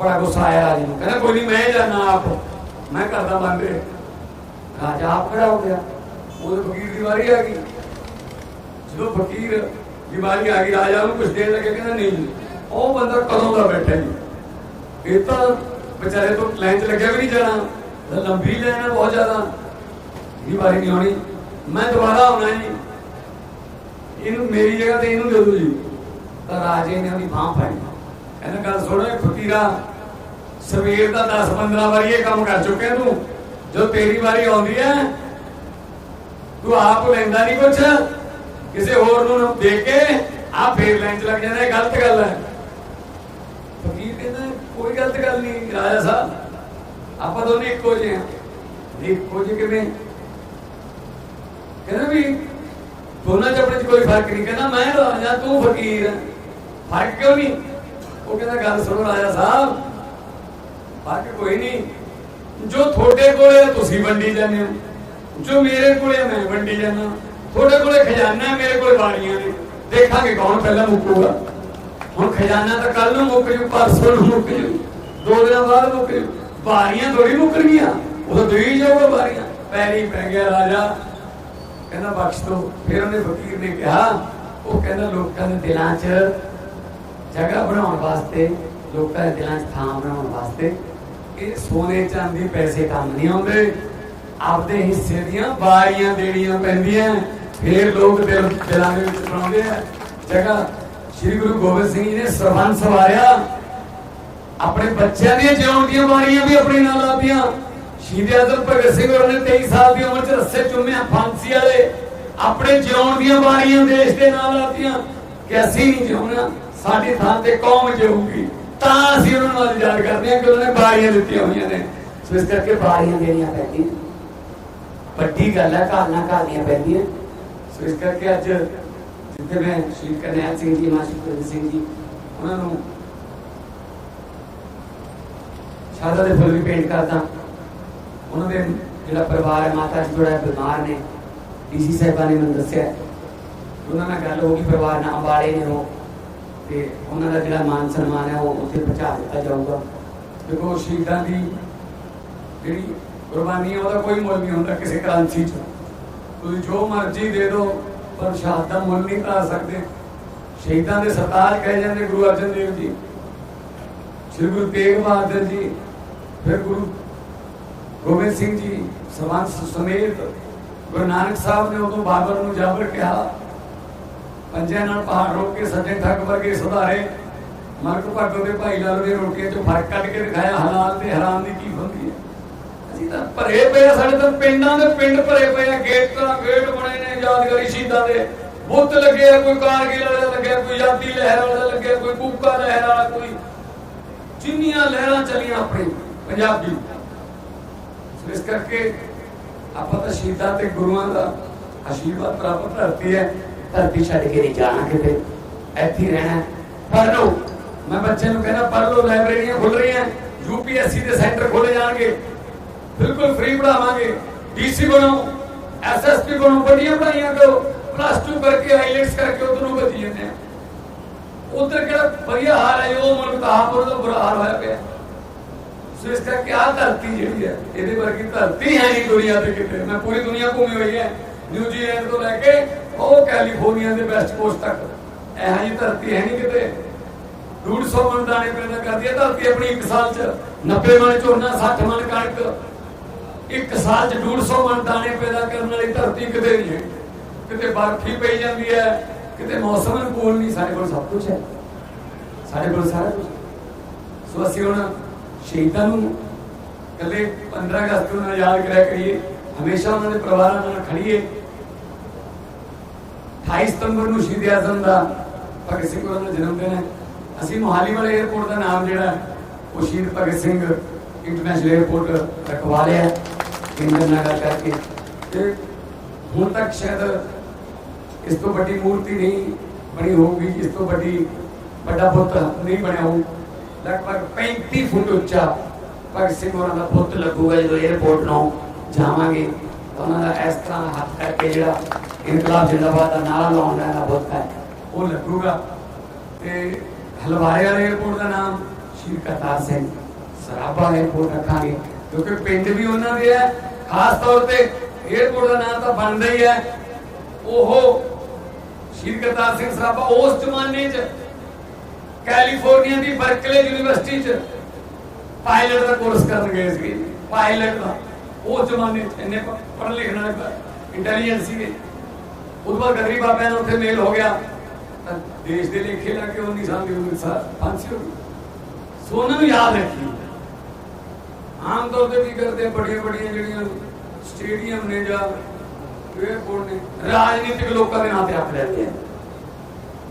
ਬੜਾ ਗੁੱਸਾ ਆਇਆ ਰਾਜੇ ਨੂੰ ਕਹਿੰਦਾ ਕੋਈ ਨਹੀਂ ਮੈਂ ਜਾਣਾ ਆਪ। ਮੈਂ ਕਰਦਾ ਬੰਦ ਰਿਹਾ। ਰਾਜਾ ਆਪ ਖੜਾ ਹੋ ਗਿਆ। ਉਹਦੇ ਫਕੀਰ ਦੀ ਵਾਰੀ ਆ ਗਈ। ਜਦੋਂ ਫਕੀਰ ਦੀ ਵਾਰੀ ਆ ਗਈ ਰਾਜਾ ਨੂੰ ਕੁਝ ਦੇਣ ਲੱਗੇ ਕਹਿੰਦਾ ਨਹੀਂ ਜੀ, ਉਹ ਬੰਦਾ ਕਦੋਂ ਦਾ ਬੈਠਾ ਜੀ? ਇਹ ਤਾਂ ਵਿਚਾਰੇ ਤੋਂ ਲਾਈਨ 'ਚ ਲੱਗਿਆ ਵੀ ਨਹੀਂ ਜਾਣਾ। ਲੰਬੀ ਲਾਈਨ ਹੈ ਬਹੁਤ ਜ਼ਿਆਦਾ। ਇਹ ਵਾਰੀ ਨਹੀਂ ਆਉਣੀ। ਮੈਂ ਦੁਬਾਰਾ ਆਉਣਾ ਜੀ ਇਹਨੂੰ ਮੇਰੀ ਜਗ੍ਹਾ ਤੇ ਇਹਨੂੰ ਦੇ ਦਿਓ ਜੀ। ਤਾਂ ਰਾਜੇ ਨੇ ਉਹਦੀ ਬਾਹ ਫੜੀ ਕਹਿੰਦਾ, ਗੱਲ ਸੁਣੋ ਇਹ ਫਕੀਰਾ, ਸਵੇਰ ਦਾ 10 15 ਵਾਰੀ ਇਹ ਕੰਮ ਕਰ ਚੁੱਕਿਆ ਤੂੰ। ਜੋ ਤੇਰੀ ਵਾਰੀ ਆਉਂਦੀ ਹੈ, ਤੂੰ ਆਪ ਲੈਂਦਾ ਨਹੀਂ ਕੁਛ। ਕਿਸੇ ਹੋਰ ਨੂੰ ਦੇ ਕੇ ਆ ਫੇਰ ਲੈਣ 'ਚ ਲੱਗ ਜਾਂਦਾ, ਇਹ ਗਲਤ ਗੱਲ ਹੈ। ਫਕੀਰ ਕਹਿੰਦਾ, ਕੋਈ ਗਲਤ ਗੱਲ ਨਹੀਂ, ਰਾਜਾ ਸਾਹਿਬ। ਆਪਾਂ ਦੋਨੇ ਇੱਕੋ ਜਿਹੇ ਹਾਂ। ਇੱਕੋ ਜਿਹੇ ਕਿਵੇਂ ਕਹਿੰਦਾ ਵੀ ਦੋਨਾਂ 'ਚ ਆਪਣੇ 'ਚ ਕੋਈ ਫ਼ਰਕ ਨਹੀਂ। ਕਹਿੰਦਾ ਮੈਂ ਰਾਜਾ, ਤੂੰ ਫਕੀਰ। ਹੈ ਫ਼ਰਕ ਕਿਉਂ ਨਹੀਂ? ਉਹ ਕਹਿੰਦਾ, ਗੱਲ ਸੁਣੋ ਰਾਜਾ ਸਾਹਿਬ, ਫ਼ਰਕ ਕੋਈ ਨਹੀਂ। ਜੋ ਤੁਹਾਡੇ ਕੋਲੇ ਤੁਸੀਂ ਵੰਡੀ ਜਾਂਦੇ ਹੋ। ਜੋ ਮੇਰੇ ਕੋਲੇ ਮੈਂ ਵੰਡੀ ਜਾਂਦਾ। ਤੁਹਾਡੇ ਕੋਲੇ ਖਜ਼ਾਨਾ ਮੇਰੇ ਕੋਲੇ ਵਾਰੀਆਂ ਨੇ। ਦੇਖਾਂਗੇ ਕੌਣ ਪਹਿਲਾਂ ਮੁੱਕੂਗਾ। ਹੁਣ ਖਜ਼ਾਨਾ ਤਾਂ ਕੱਲ ਨੂੰ ਮੁੱਕ ਜੂ, ਪਰਸੋਂ ਨੂੰ ਮੁੱਕ ਜੂ। ਦੋ ਦਿਨਾਂ ਬਾਅਦ ਮੁੱਕ ਜੂ। ਵਾਰੀਆਂ ਥੋੜੀ ਮੁੱਕਣਗੀਆਂ। ਉਹ ਤਾਂ ਦੇਈ ਜਾਊਗਾ ਵਾਰੀਆਂ। ਪੈਰੀ ਪੈ ਗਿਆ ਰਾਜਾ। ਕਹਿੰਦਾ ਬਖਸ਼ ਦੋ ਫਿਰ ਉਹਨੇ ਫਕੀਰ ਨੇ ਕਿਹਾ ਉਹ ਕਹਿੰਦਾ ਲੋਕਾਂ ਦੇ ਦਿਲਾਂ 'ਚ ਜਗ੍ਹਾ ਬਣਾਉਣ ਵਾਸਤੇ ਲੋਕਾਂ ਦੇ ਦਿਲਾਂ 'ਚ ਥਾਂ ਬਣਾਉਣ ਵਾਸਤੇ ਇਹ ਸੋਨੇ ਚਾਂਦੀ ਪੈਸੇ ਕੰਮ ਨਹੀਂ ਆਉਂਦੇ। ਆਪਦੇ ਹਿੱਸੇ ਦੀਆਂ ਵਾਰੀਆਂ ਦੇਣੀਆਂ ਪੈਂਦੀਆਂ। ਫਿਰ ਲੋਕ ਦਿਲ ਦਿਲਾਂ ਦੇ ਵਿੱਚ ਬਣਾਉਂਦੇ ਆ। ਜਗ੍ਹਾ ਸ੍ਰੀ ਗੁਰੂ ਗੋਬਿੰਦ ਸਿੰਘ ਜੀ ਨੇ ਸਰਬੰਸ ਸਵਾਰਿਆ। ਆਪਣੇ ਬੱਚਿਆਂ ਦੀਆਂ ਜਿਉਣ ਦੀਆਂ ਵਾਰੀਆਂ ਵੀ ਆਪਣੇ ਨਾਲ ਲਾਤੀਆਂ ਸ਼ਹੀਦ ਆਜ਼ਮ ਭਗਤ ਸਿੰਘ ਹੋਰਾਂ ਨੇ 23 ਸਾਲ ਦੀ ਉਮਰ 'ਚ ਰੱਸੇ ਚੁੰਮਿਆ ਫਾਂਸੀ ਵਾਲੇ, ਆਪਣੇ ਜਿਉਣ ਦੀਆਂ ਵਾਰੀਆਂ ਦੇਸ਼ ਦੇ ਨਾਲ ਲਾਤੀਆਂ ਕਿ ਅਸੀਂ ਨਹੀਂ ਜਿਉਣਾ, ਸਾਡੀ ਥਾਂ ਤੇ ਕੌਮ ਜਿਊਗੀ। ਤਾਂ ਅਸੀਂ ਉਹਨਾਂ ਨੂੰ ਯਾਦ ਕਰਦੇ ਹਾਂ ਕਿ ਉਹਨਾਂ ਨੇ ਵਾਰੀਆਂ ਦਿੱਤੀਆਂ ਹੋਈਆਂ ਨੇ। ਸੋ ਇਸ ਕਰਕੇ ਵਾਰੀਆਂ ਦੇਣੀਆਂ ਪੈਂਦੀਆਂ। ਵੱਡੀ ਗੱਲ ਹੈ ਕਹਾਣੀਆਂ ਕਹਾਣੀਆਂ ਪੈਂਦੀਆਂ। ਸੋ ਇਸ ਕਰਕੇ ਅੱਜ ਜਿੱਥੇ ਮੈਂ ਸ਼੍ਰੀ ਕਰਨੈਲ ਸਿੰਘ ਜੀ, ਮਾਸਟਰ ਸਿੰਘ ਜੀ, ਉਹਨਾਂ ਨੂੰ ਸ਼ਾਦਾ ਦੇ ਫੁੱਲ ਵੀ ਪੇਂਟ ਕਰਦਾ। ਉਹਨਾਂ ਦੇ ਜਿਹੜਾ ਪਰਿਵਾਰ ਹੈ, ਮਾਤਾ ਜੀ ਥੋੜਾ ਬਿਮਾਰ ਨੇ, ਡੀਸੀ ਸਾਹਿਬਾਂ ਨੇ ਮੈਨੂੰ ਦੱਸਿਆ ਉਹਨਾਂ ਨਾਲ ਗੱਲ ਹੋ ਗਈ, ਪਰਿਵਾਰ ਨਾਲ ਅੰਬਾਲੇ ਨੇ ਉਹ, ਤੇ ਉਹਨਾਂ ਦਾ ਜਿਹੜਾ ਮਾਨ ਸਨਮਾਨ ਹੈ, ਉਹ ਉੱਥੇ ਪਹੁੰਚਾ ਦਿੱਤਾ ਜਾਊਗਾ। ਦੇਖੋ, ਸ਼ਹੀਦਾਂ ਦੀ ਜਿਹੜੀ ਕੁਰਬਾਨੀ ਹੈ, ਉਹਦਾ ਕੋਈ ਮੁੱਲ ਨਹੀਂ ਹੁੰਦਾ ਕਿਸੇ ਕਰੰਸੀ 'ਚ। ਤੁਸੀਂ ਜੋ ਮਰਜ਼ੀ ਦੇ ਦਿਓ, ਪਰ ਸ਼ਹਾਦਤ ਦਾ ਮੁੱਲ ਨਹੀਂ ਪਾ ਸਕਦੇ। ਸ਼ਹੀਦਾਂ ਦੇ ਸਰਤਾਜ ਕਹੇ ਜਾਂਦੇ ਗੁਰੂ ਅਰਜਨ ਦੇਵ ਜੀ, ਸ੍ਰੀ ਗੁਰੂ ਤੇਗ ਬਹਾਦਰ ਜੀ, ਫਿਰ ਗੁਰੂ ਗੋਬਿੰਦ ਸਿੰਘ ਜੀ ਸਰਬੰਸ ਸਮੇਤ ਗੁਰੂ ਨਾਨਕ ਸਾਹਿਬ ਨੇ ਉਦੋਂ ਬਾਬਰ ਨੂੰ ਜਾਬਰ ਕਿਹਾ। ਪੰਜਿਆਂ ਨਾਲ ਪਹਾੜ ਰੋਕ ਕੇ ਸੱਜੇ ਠੱਗ ਵਰਗੇ ਸੁਧਾਰੇ ਮਰਕ ਭਾਗੋ ਦੇ ਭਾਈ ਲਾਲ ਦੇ ਰੋਕੇ ਚੋਂ ਫ਼ਰਕ ਕੱਢ ਕੇ ਦਿਖਾਇਆ ਹਲਾਲ ਤੇ ਹਰਾਮ ਦੀ ਕੀ ਹੁੰਦੀ ਹੈ? ਅਸੀਂ ਤਾਂ ਭਰੇ ਪਏ ਸਾਡੇ ਤਾਂ ਪਿੰਡਾਂ ਦੇ ਪਿੰਡ ਭਰੇ ਪਏ ਆ, ਗੇਟ ਤਾਂ ਗੇਟ ਬਣੇ ਨੇ ਯਾਦਗਾਰੀ ਸ਼ਹੀਦਾਂ ਦੇ। ਬੁੱਤ ਲੱਗੇ ਆ, ਕੋਈ ਕਾਰਗਿਲ ਵਾਲਾ ਲੱਗਿਆ, ਕੋਈ ਯਾਦੀ ਲਹਿਰ ਵਾਲਾ ਲੱਗਿਆ, ਕੋਈ ਕੂਕਾ ਲਹਿਰ ਵਾਲਾ, ਕੋਈ ਜਿੰਨੀਆਂ ਲਹਿਰਾਂ ਚੱਲੀਆਂ ਆਪਣੇ ਪੰਜਾਬੀ। ਇਸ ਕਰਕੇ ਆਪਾਂ ਤਾਂ ਸ਼ਹੀਦਾਂ ਤੇ ਗੁਰੂਆਂ ਦਾ ਆਸ਼ੀਰਵਾਦ ਪ੍ਰਾਪਤ ਧਰਤੀ ਹੈ। ਧਰਤੀ ਛੱਡ ਕੇ ਨਹੀਂ ਜਾਣਾ ਕਿਤੇ ਇੱਥੇ ਰਹਿਣਾ ਪੜ੍ਹ ਲਓ। ਮੈਂ ਬੱਚਿਆਂ ਨੂੰ ਕਹਿੰਦਾ ਪੜ੍ਹ ਲਓ ਲਾਇਬ੍ਰੇਰੀਆਂ ਖੁੱਲ ਰਹੀਆਂ। ਯੂਪੀਐਸਸੀ ਦੇ ਸੈਂਟਰ ਖੋਲੇ ਜਾਣਗੇ। ਬਿਲਕੁਲ ਫ੍ਰੀ ਪੜਾਵਾਂਗੇ ਡੀਸੀ ਬਣੋ ਐਸਐਸਪੀ ਬਣੋ ਵੱਡੀਆਂ ਪੜਾਈਆਂ ਕਰੋ। ਪਲੱਸ 2 ਕਰਕੇ ਆਈਲੈਟਸ ਕਰਕੇ ਉਧਰ ਨੂੰ ਵਧੀ ਜਾਂਦੇ ਆ। ਉਧਰ ਕਿਹੜਾ ਵਧੀਆ ਹਾਲ ਹੈ ਉਹ ਮੁਲਕ ਤਾਂ ਆਪ ਉਹਦਾ ਬੁਰਾ ਹਾਲ ਹੋਇਆ ਪਿਆ। ਸੋ ਇਸ ਕਰਕੇ ਆਹ ਧਰਤੀ ਜਿਹੜੀ ਹੈ, ਇਹਦੇ ਵਰਗੀ ਧਰਤੀ ਹੈ ਨਹੀਂ ਦੁਨੀਆ ਤੇ ਕਿਤੇ। ਮੈਂ ਪੂਰੀ ਦੁਨੀਆ ਘੁੰਮੀ ਹੋਈ ਹੈ ਨਿਊਜ਼ੀਲੈਂਡ ਤੋਂ ਲੈ ਕੇ ਉਹ ਕੈਲੀਫੋਰਨੀਆ ਦੇ ਵੈਸਟ ਕੋਸਟ ਤੱਕ। ਇਹੋ ਜਿਹੀ ਧਰਤੀ ਹੈ ਨਹੀਂ ਕਿਤੇ। 150 ਮਣ ਦਾਣੇ ਪੈਦਾ ਕਰਦੀ ਹੈ ਧਰਤੀ ਆਪਣੀ ਇੱਕ ਸਾਲ ਚ। 90 ਮਣ ਝੋਨਾ 60 ਮਣ ਕਣਕ। ਇੱਕ ਸਾਲ ਚ 150 ਮਣ ਦਾਣੇ ਪੈਦਾ ਕਰਨ ਵਾਲੀ ਧਰਤੀ ਕਿਤੇ ਨਹੀਂ ਹੈ ਕਿਤੇ ਬਰਫੀ ਪਈ ਜਾਂਦੀ ਹੈ, ਕਿਤੇ ਮੌਸਮ ਅਨੁਕੂਲ ਨਹੀਂ, ਸਾਡੇ ਕੋਲ ਸਭ ਕੁਝ ਹੈ। ਸਾਡੇ ਕੋਲ ਸਾਰਾ ਕੁਝ ਸੋ ਅਸੀਂ ਹੁਣ ਸ਼ਹੀਦਾਂ ਨੂੰ ਕੱਲੇ 15 ਅਗਸਤ ਨੂੰ ਯਾਦ ਕਰਿਆ ਕਰੀਏ, ਹਮੇਸ਼ਾ ਉਹਨਾਂ ਦੇ ਪਰਿਵਾਰਾਂ ਨਾਲ ਖੜੀਏ 28 ਸਤੰਬਰ ਨੂੰ ਸ਼ਹੀਦ ਆਜ਼ਮ ਦਾ ਭਗਤ ਸਿੰਘ ਉਹਨਾਂ ਦਾ ਜਨਮ ਦਿਨ ਹੈ। ਅਸੀਂ ਮੋਹਾਲੀ ਵਾਲੇ 에어ਪੋਰਟ ਦਾ ਨਾਮ ਜਿਹੜਾ ਉਹ ਸ਼ਹੀਦ ਭਗਤ ਸਿੰਘ ਇੰਟਰਨੈਸ਼ਨਲ 에어ਪੋਰਟ ਰਖਵਾ ਲਿਆ ਕੇਂਦਰ ਨਾਲ ਕਰਕੇ। ਤੇ ਹੁਣ ਤੱਕ ਸ਼ਾਇਦ ਇਸ ਤੋਂ ਵੱਡੀ ਮੂਰਤੀ ਨਹੀਂ ਬਣੀ ਹੋਊਗੀ, ਇਸ ਤੋਂ ਵੱਡੀ ਵੱਡਾ ਪੁੱਤ ਨਹੀਂ ਬਣਿਆ ਹੋਊਗਾ ਲਗਭਗ 35 ਫੁੱਟ ਉੱਚਾ ਭਗਤ ਸਿੰਘ ਦਾ ਪੁੱਤ ਲੱਗੂਗਾ ਜਦੋਂ 에어ਪੋਰਟ ਨੂੰ ਜਾਵਾਂਗੇ ਉਹਨਾਂ ਦਾ ਇਸ ਤਰ੍ਹਾਂ ਹੱਥ ਕਰਕੇ ਜਿਹੜਾ ਇਨਕਲਾਬ ਜਿੰਦਾਬਾਦ ਦਾ ਨਾਰਾ ਲਾਉਣ ਦਾ ਬਹੁਤ ਹੈ ਉਹ ਲੱਗੂਗਾ ਤੇ ਹਲਵਾਰੇ ਵਾਲੇ 에어ਪੋਰਟ ਦਾ ਨਾਮ ਸ਼੍ਰੀ ਕਰਤਾਰ ਸਿੰਘ ਸਰਾਭਾ 에어ਪੋਰਟ ਰੱਖਾਂਗੇ ਕਿਉਂਕਿ ਪਿੰਡ ਵੀ ਉਹਨਾਂ ਦੇ ਹੈ ਖਾਸ ਤੌਰ ਤੇ 에어ਪੋਰਟ ਦਾ ਨਾਮ ਤਾਂ ਬਣਦਾ ਹੀ ਹੈ ਉਹ ਸ਼੍ਰੀ ਕਰਤਾਰ ਸਿੰਘ ਸਰਾਭਾ ਉਸ ਜ਼ਮਾਨੇ 'ਚ ਕੈਲੀਫੋਰਨੀਆ ਦੀ ਬਰਕਲੇ ਯੂਨੀਵਰਸਿਟੀ 'ਚ ਪਾਇਲਟ ਦਾ ਕੋਰਸ ਕਰਨ ਗਏ ਸੀ। ਪਾਇਲਟ ਦਾ। ਉਹ ਜ਼ਮਾਨੇ 'ਚ ਇੰਨੇ ਪੜ੍ਹਨ ਲਿਖਣ ਇੰਟੈਲੀਜੈਂਸ ਸੀਗੇ। ਉਦੋਂ ਬਾਅਦ ਗਦਰੀ ਨਾਲ ਉੱਥੇ ਮੇਲ ਹੋ ਗਿਆ। ਦੇਸ਼ ਦੇ ਲੇਖੇ ਲਾ ਕੇ 19 ਸਾਲ ਦੀ ਉਮਰ ਫਾਂਸੀ ਹੋ ਗਈ। ਸੋ ਨੂੰ ਯਾਦ ਰੱਖੀ ਆਮ ਤੌਰ ਤੇ ਵੀ ਕਰਦੇ ਬੜੀਆਂ ਬੜੀਆਂ ਜਿਹੜੀਆਂ ਸਟੇਡੀਅਮ ਨੇ ਜਾਂ ਏਅਰਪੋਰਟ ਨੇ, ਰਾਜਨੀਤਿਕ ਲੋਕਾਂ ਦੇ ਨਾਂ ਤੇ ਰੱਖ ਲੈਂਦੇ ਆ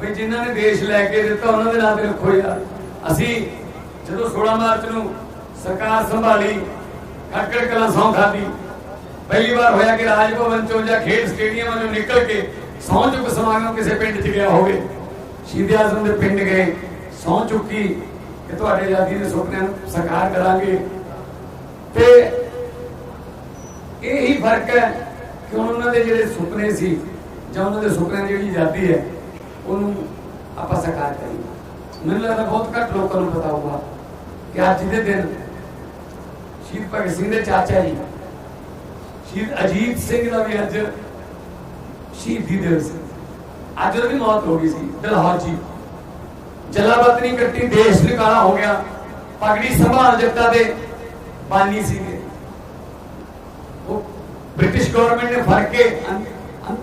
ਵੀ ਜਿਨ੍ਹਾਂ ਨੇ ਦੇਸ਼ ਲੈ ਕੇ ਦਿੱਤਾ, ਉਹਨਾਂ ਦੇ ਨਾਂ ਤੇ ਰੱਖੋ ਯਾਰ। ਅਸੀਂ ਜਦੋਂ 16 ਮਾਰਚ ਨੂੰ ਸਰਕਾਰ ਸੰਭਾਲੀ ਖੱਕੜ ਕਲਾਂ ਸੌਂ ਖਾਦੀ ਪਹਿਲੀ ਵਾਰ ਹੋਇਆ ਕਿ ਰਾਜ ਭਵਨ ਚੋਂ ਜਾਂ ਖੇਡ ਸਟੇਡੀਅਮ ਚੋਂ ਨਿਕਲ ਕੇ ਸੌਂ ਚੁੱਕ ਸਮਾਗਮ ਕਿਸੇ ਪਿੰਡ 'ਚ ਗਿਆ ਹੋਵੇ, ਸ਼ਹੀਦ ਆਜ਼ਮ ਦੇ ਪਿੰਡ ਗਏ ਸੌਂ ਚੁੱਕੀ ਕਿ ਤੁਹਾਡੇ ਆਜ਼ਾਦੀ ਦੇ ਸੁਪਨਿਆਂ ਨੂੰ ਸਾਕਾਰ ਕਰਾਂਗੇ। ਤੇ ਇਹ ਹੀ ਫ਼ਰਕ ਹੈ ਕਿ ਉਹਨਾਂ ਦੇ ਜਿਹੜੇ ਸੁਪਨੇ ਸੀ ਜਾਂ ਉਹਨਾਂ ਦੇ ਸੁਪਨਿਆਂ ਦੀ ਜਿਹੜੀ ਆਜ਼ਾਦੀ ਹੈ ਉਹਨੂੰ ਆਪਾਂ ਸਾਕਾਰ ਕਰੀਏ। ਮੈਨੂੰ ਲੱਗਦਾ ਬਹੁਤ ਘੱਟ ਲੋਕਾਂ ਨੂੰ ਪਤਾ ਹੋਊਗਾ ਕਿ ਅੱਜ ਦੇ ਦਿਨ ਸ਼ਹੀਦ ਭਗਤ ਸਿੰਘ ਦੇ ਚਾਚਾ ਜੀ, ਸ਼ਹੀਦ ਅਜੀਤ ਸਿੰਘ ਦਾ ਵੀ ਅੱਜ ਸ਼ਹੀਦੀ ਦਿਵਸ ਅੱਜ ਉਹਦੀ ਮੌਤ ਹੋ ਗਈ ਸੀ, ਦਿਲਹਾਰ ਜੀ। ਜਲਾਵਤਨੀ ਕੱਟੀ ਦੇਸ਼ ਨਿਕਾਲਾ ਹੋ ਗਿਆ। ਪਗੜੀ ਸੰਭਾਲ ਜੱਟਾ ਦੇ ਬਾਨੀ ਸੀਗੇ। ਉਹ ਬ੍ਰਿਟਿਸ਼ ਗਵਰਨਮੈਂਟ ਨੇ ਫੜ ਕੇ